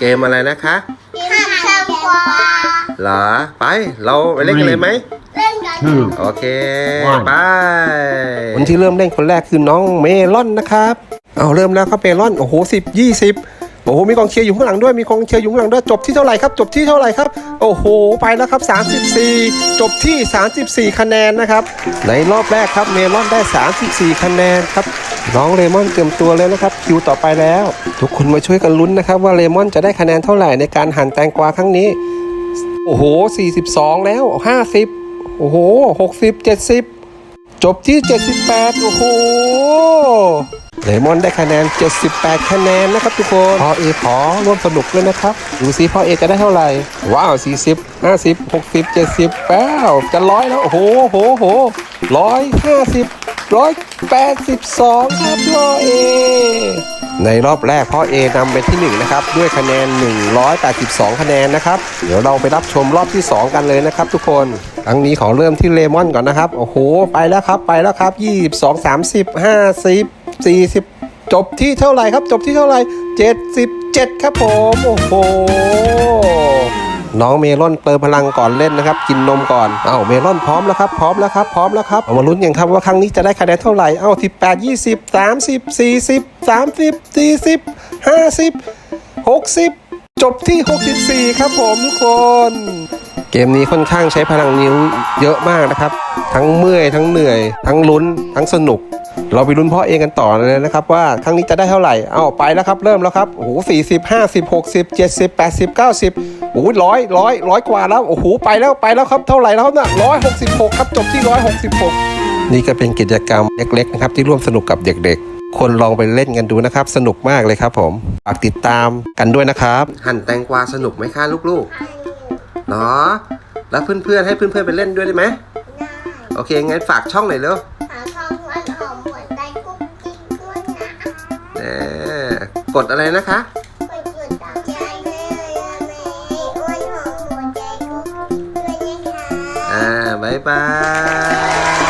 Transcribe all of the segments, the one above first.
เกมอะไรนะคะห้ามแทงกวาเหรอไปเราไปเล่นกันเลยไหมเล่นกัน two, โอเค One ไปคนที่เริ่มเล่นคนแรกคือน้องเมลอนนะครับ เอาเริ่มแล้วครับเมลอนโอ้โหสิบยี่สิบโอ้โหมีกองเชียร์อยู่ข้างหลังด้วยมีกองเชียร์อยู่ข้างหลังด้วยจบที่เท่าไหร่ครับ จบที่เท่าไหร่ครับ โอ้โหไปแล้วครับ 34 จบที่ 34 คะแนนนะครับ ในรอบแรกครับเมลอนได้ 34 คะแนนครับ น้องเลมอนเตรียมตัวแล้วนะครับ คิวต่อไปแล้ว ทุกคนมาช่วยกันลุ้นนะครับ ว่าเลมอนจะได้คะแนนเท่าไหร่ในการหั่นแตงกวาครั้งนี้ โอ้โห 42 แล้ว 50 โอ้โห 60 70 จบที่ 78 โอ้โหเลมอนได้คะแนน 78 คะแนนนะครับทุกคนพ่อเอขอร่วมสนุกด้วยนะครับ ดูซิพ่อเอจะได้เท่าไหร่ ว้าว 40 50 60 70แป้วจะร้อยแล้ว โอ้โหโหโหร้อยห้าสิบ ร้อยแปดสิบสองครับพ่อเอ ในรอบแรกพ่อเอนำไปที่ 1 นะครับ ด้วยคะแนน 182 คะแนนนะครับ เดี๋ยวเราไปรับชมรอบที่ 2 กันเลยนะครับทุกคนครั้งนี้ขอเริ่มที่เลมอนก่อนนะครับ โอ้โห ไปแล้วครับไปแล้วครับ 22 30 50 40 จบที่เท่าไหร่ครับ จบที่เท่าไหร่ 77 ครับผม โอ้โห น้องเมลอนเติมพลังก่อนเล่นนะครับ กินนมก่อน เอ้าเมลอนพร้อมแล้วครับ พร้อมแล้วครับ พร้อมแล้วครับ เอามาลุ้นกันครับว่าครั้งนี้จะได้คะแนนเท่าไหร่ เอ้า18 20 30 40 30 40 50 60จบที่ 64 ครับผมทุกคน เกมนี้ค่อนข้างใช้พลังนิ้วเยอะมากนะครับ ทั้งเมื่อยทั้งเหนื่อย ทั้งลุ้น ทั้งสนุก เราไปลุ้นพ่อเองกันต่อเลยนะครับว่าครั้งนี้จะได้เท่าไหร่ เอาไปแล้วครับ เริ่มแล้วครับ โอ้โหสี่สิบห้าสิบหกสิบเจ็ดสิบแปดสิบเก้าสิบ โอ้โหร้อยร้อยร้อยกว่าแล้วโอ้โหไปแล้วไปแล้วครับเท่าไหร่แล้วเนี่ยร้อยหกสิบหกครับจบที่ร้อยหกสิบหกนี่ก็เป็นกิจกรรมเล็กๆนะครับที่ร่วมสนุกกับเด็กๆ คนลองไปเล่นกันดูนะครับ สนุกมากเลยครับผมฝากติดตามกันด้วยนะครับหั่นแตงกวาสนุกไหมคะลูกๆเนาะแล้วเพื่อนๆให้เพื่อนๆไปเล่นด้วยได้ไหมโอเคงั้นฝากช่องหน่อยเร็วหาทองวันหอมหัวใจกุ๊กกิ๊กด้วยนะแหมกดอะไรนะคะ บายบาย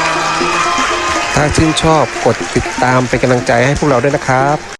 ถ้าชื่นชอบกดติดตามเป็นกำลังใจให้พวกเราด้วยนะครับ